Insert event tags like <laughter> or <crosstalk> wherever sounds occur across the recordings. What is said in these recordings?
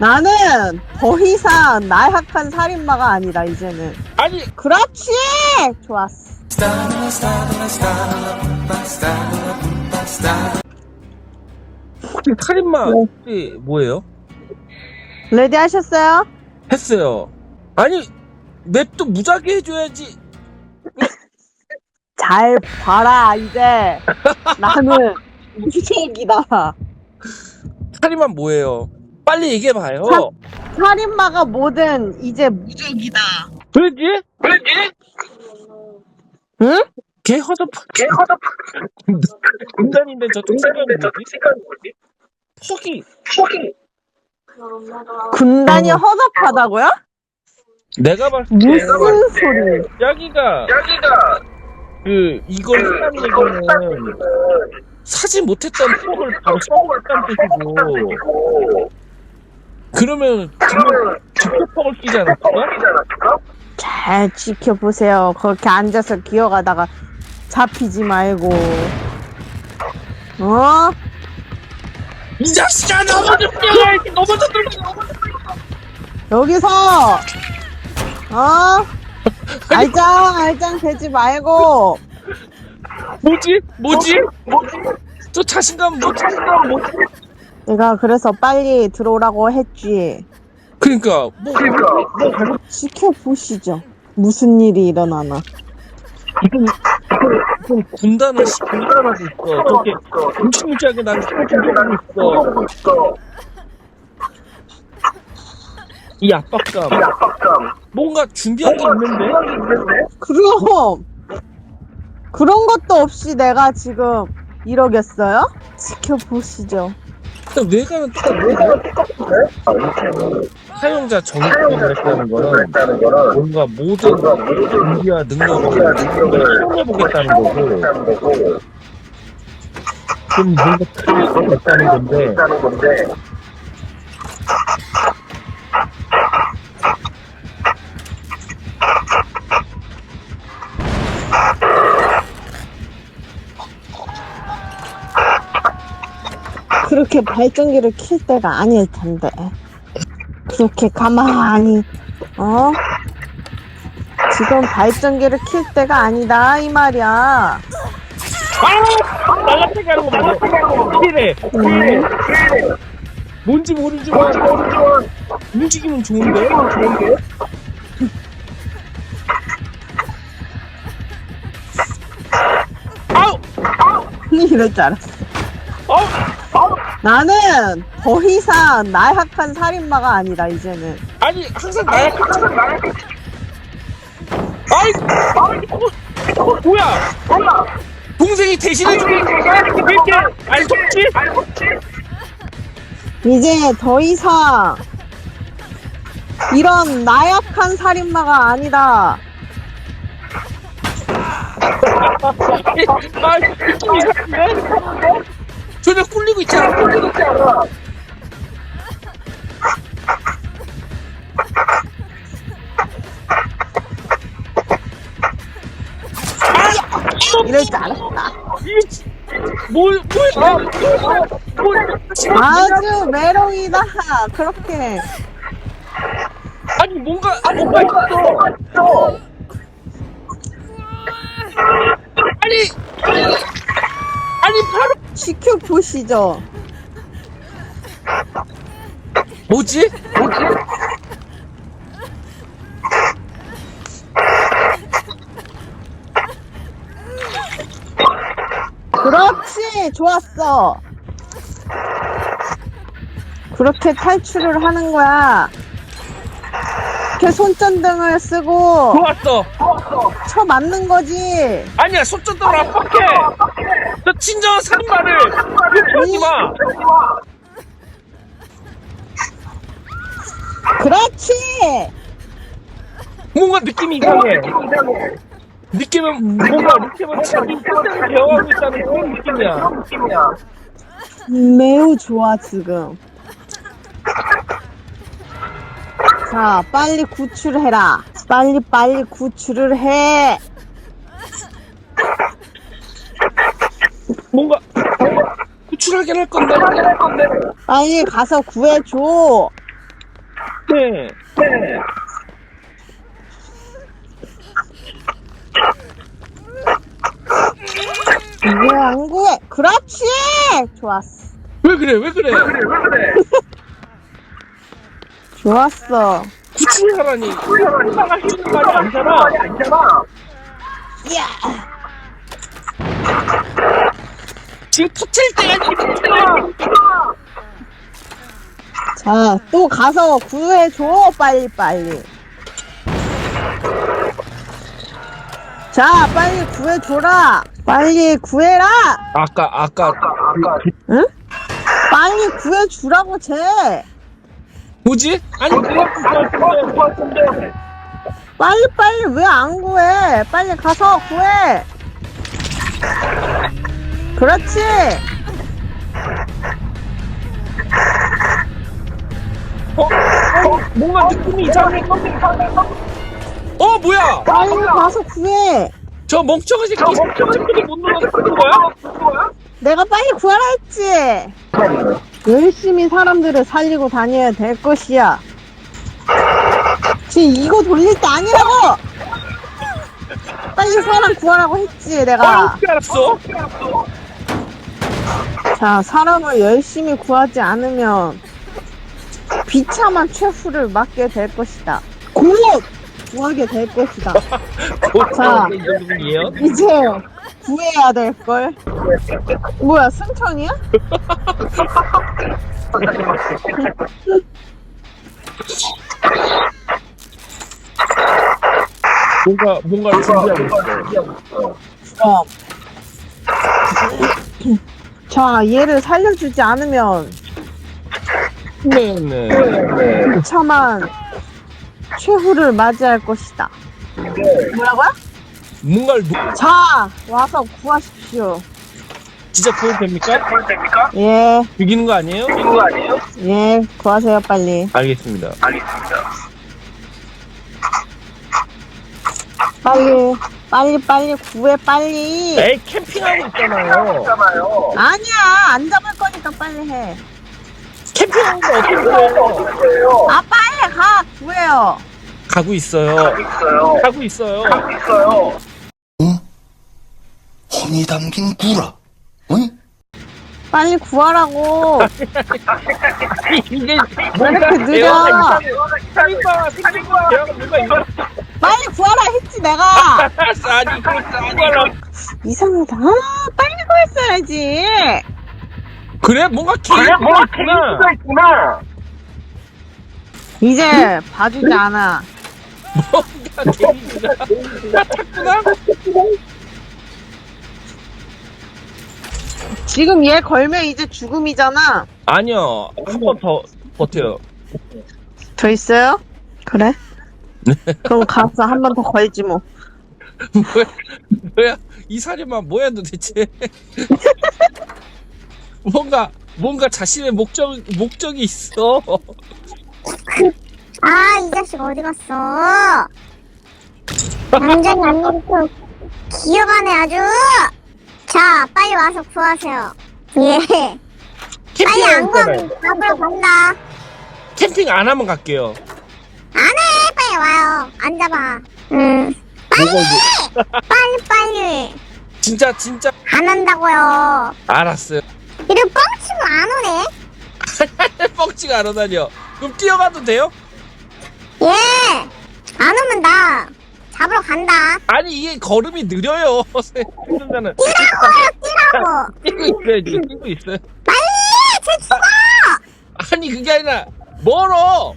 나는 더 이상 나약한 살인마가 아니다 이제는 아니 그렇지 좋았어 살인마 네. 혹시 뭐예요? 레디 하셨어요? 했어요. 아니 맵도 무작위 해줘야지. <laughs> 잘 봐라 이제 나는 <laughs> 무적이다 살인마 뭐예요? 빨리 얘기해봐요. 사- 살인마가 뭐든 이제 무적이다 왜지? 왜지? 응? 개 허접한 개 허접한 인간인데 저 생각이 뭐지? 포기 포기 군단이 허접하다고요? 내가 봤을 때 무슨 소리 야기가 야기가 그 이걸 했다는 얘기는 사지 못했던 폭을 바로 써먹었다는 뜻이고 그러면 지금 직접 폭을 끼지 않았을까? 잘 지켜보세요 그렇게 앉아서 기어가다가 잡히지 말고 어? 이 자식아 넘어져 뛰어야지 넘어져 들어 여기서 어? <laughs> 알짱 알짱 되지 말고 뭐지? 뭐지? 저 자신감 뭐지? 내가 그래서 빨리 들어오라고 했지. 그러니까 뭐 지켜보시죠. 무슨 일이 일어나나. 무슨 군단을 군단하고 있어 저렇게 무시무시하게 나를 쳐주고 있어. 이 압박감. 뭔가 준비한 게 있는데? 그럼. 그런 것도 없이 내가 지금 이러겠어요? 지켜보시죠 일단 외관은 똑같은데 사용자 정의를 했다는 거는 뭔가 모든 준비와 능력을 시험해보겠다는 거고 좀 뭔가 틀릴 것 같다는 건데 그렇게 발전기를 킬 때가 아닐 텐데 그렇게 가만히 어? 지금 발전기를 킬 때가 아니다 이 말이야 아! 날라떼기 하는 거 맞아 피해 음. 뭔지 모르지만 움직이면 좋은데 아우 <laughs> 이럴 줄 알았어 아우 나는 더 이상 나약한 살인마가 아니다 이제는. 아니 항상 나야 항상 나야 아이 아이 어, 어, 뭐야 동생이 대신해주고 왜 이렇게 안 속지? 이제 더 이상 이런 나약한 살인마가 아니다. 아 느낌이 이상한데 전혀 꿀리고 있잖아 꿀리고 있잖아 이럴 줄 알았다 뭘, 뭐야? 뭘, 아주 메롱이다 그렇게 아니, 뭔가, 아, 뭔가 있어. 지켜보시죠 뭐지? 그렇지 좋았어 그렇게 탈출을 하는 거야 이렇게 손전등을 쓰고 좋았어. 쳐 맞는 거지 아니야, 손전등을 압박해. 너 진정한 살인마를 유포하지 마. 그렇지 뭔가 느낌이 이상해. 느낌은, 뭔가 느낌은 자기 끝을 배워가고 있다는 그런 느낌이야. 매우 좋아 지금 자 빨리 구출해라 빨리 빨리 구출을 해 뭔가, 구출하긴 할 건데. 빨리 가서 구해줘 네. 왜안 구해? 그렇지! 좋았어. 왜 그래, 왜 그래? <laughs> 좋았어. 구출하라니. 혼자가 할수 있는 말이 아니잖아. 야! 지금 터칠 때가 지금 자, 또 가서 구해줘, 빨리빨리. 자, 빨리 구해줘라. 빨리 구해라. 아까, 아까, 응? 빨리 구해주라고, 쟤. 뭐지? 아니. 빨리빨리 왜 안 구해? 빨리 가서 구해. 그렇지. 어? 어? 뭔가 느낌이 이상해. 어, 뭐야? 빨리 가서 구해. 저 멍청한 새끼. 멍청한 새끼 못 눌러서 그런 거야? 내가 빨리 구하라 했지. 열심히 사람들을 살리고 다녀야 될 것이야. 지금 이거 돌릴 때 아니라고! 빨리 사람 구하라고 했지, 아, 내가. 어떻게 알았어? 자, 사람을 열심히 구하지 않으면 비참한 최후를 맞게 될 것이다. 곧 구하게 될 것이다. <laughs> 자. 이 정도이에요? 이제 구해야 될 걸. 뭐야, 승천이야? 뭔가, 뭔가를 준비하고 있어. 어. 자, 얘를 살려주지 않으면 네네. 비참한 최후를 맞이할 것이다. 뭐라고요? 뭔가를 놓- 자, 와서 구하십시오. 진짜 구해도 됩니까? 예, 죽이는 거 아니에요? 예, 구하세요, 빨리. 알겠습니다. 빨리, 빨리, 빨리 구해, 빨리. 에이, 캠핑하고 있잖아요. 아니야, 안 잡을 거니까 빨리 해. 캠핑하는 거 어떻게 해요? 아, 빨리 가, 구해요. 가고 있어요. 가고 있어요. 혼이 담긴 구라. 응? 빨리 구하라고. <laughs> 이게 왜 이렇게 느려? 살인마. 대화가 뭔가 이거. 빨리 구하라 했지, 내가. <laughs> 아니, 그거 죽어라. 이상하다. 아, 빨리 구했어야지. 그래? 뭔가 케이스가 있구나. 이제 봐주지 않아. 뭔가 케이스가 찾구나? 지금 얘 걸면 이제 죽음이잖아. 아니요. 한 번 더 버텨요. 더 있어요? 그래? 그럼 가서 한 번 더 걸지 뭐. 뭐야, 뭐야, 이 살인마 뭐야 도대체? <laughs> 뭔가, 뭔가 자신의 목적, 목적이 있어. 아, 이 자식 어디 갔어? 완전히 안녕부터 기어가네 아주. 자, 빨리 와서 구하세요. 예. 빨리 안 구하면 잡으러 간다. 캠핑 안 하면 갈게요. 빨리 와요. 음, 뭐가 이제, 빨리 빨리. 진짜, 진짜, 안 한다고요. 알았어요. 이래 뻥치고 안 오네. <laughs> 뻥치가 안 오다니요. 그럼 뛰어가도 돼요? 예. 안 오면 나 잡으러 간다. 아니, 이게 걸음이 느려요. <laughs> 뛰라고요, 뛰라고. <laughs> 뛰고 있어요, 지금 뛰고 있어요. 빨리, 쟤 죽어. 아니, 그게 아니라, 멀어!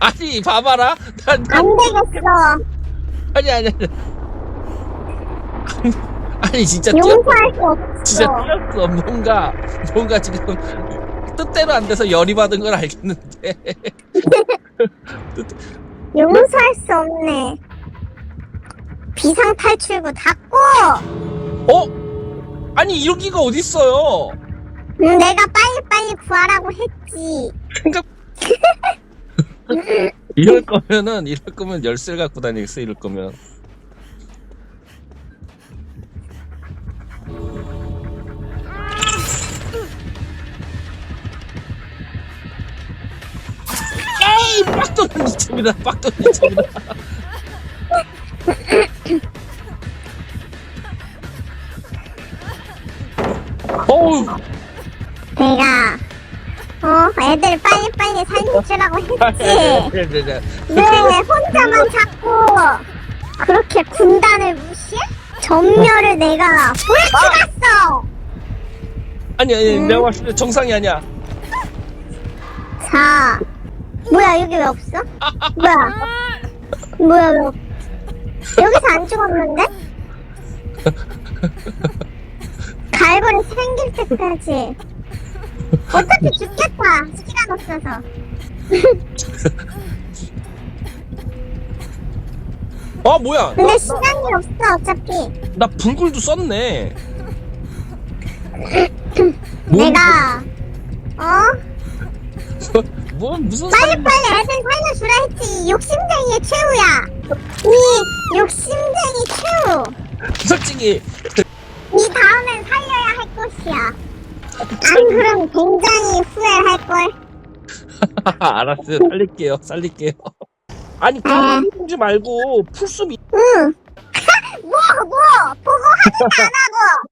아니, 봐봐라. 난, 난, 안 되겠어. 아니, 아니, 아니. 아니, 진짜 뛰었어. 용서할 수 없어. 진짜 뛰었어. 뭔가, 뭔가 지금 뜻대로 안 돼서 열이 받은 걸 알겠는데. <laughs> 용서할 수 없네. 비상 탈출구 닫고 어? 아니, 여기가 어딨어요? 음, 내가 빨리 빨리 구하라고 했지. 생각. <laughs> 이럴 거면은, 이럴 거면 열쇠를 갖고 다니겠어, 이럴 거면. 빡도는 니체입니다. 빡도는 니체입니다. 어우, 내가 어 애들 빨리 살려주라고 <laughs> 했지 네, 네, 네. 왜 혼자만 자꾸 그렇게 군단을 무시해? 전멸을 내가 왜 찍었어 아니, 아니, 내가 봤을 때 정상이 아니야. 자 뭐야 여기 왜 없어? 뭐야 뭐야 뭐 여기서 안 죽었는데? 갈고리 생길 때까지 어차피 죽겠다 시간 없어서 <laughs> 아, 뭐야. 근데 시간이 없어 어차피 나 붕굴도 썼네. <laughs> 뭐, 내가 어? <laughs> 뭐, 무슨. 빨리빨리 애들 살려주라 했지 이 욕심쟁이의 최후야 이 욕심쟁이 최후 솔직히, 이 다음엔 살려야 할 것이야 안 그럼 굉장히 후회할 걸 <laughs> 알았어요. 살릴게요. 살릴게요. 아니, 까먹지 말고, 풀숲 응 <laughs> 뭐, 뭐, 보고 확인 안 하고.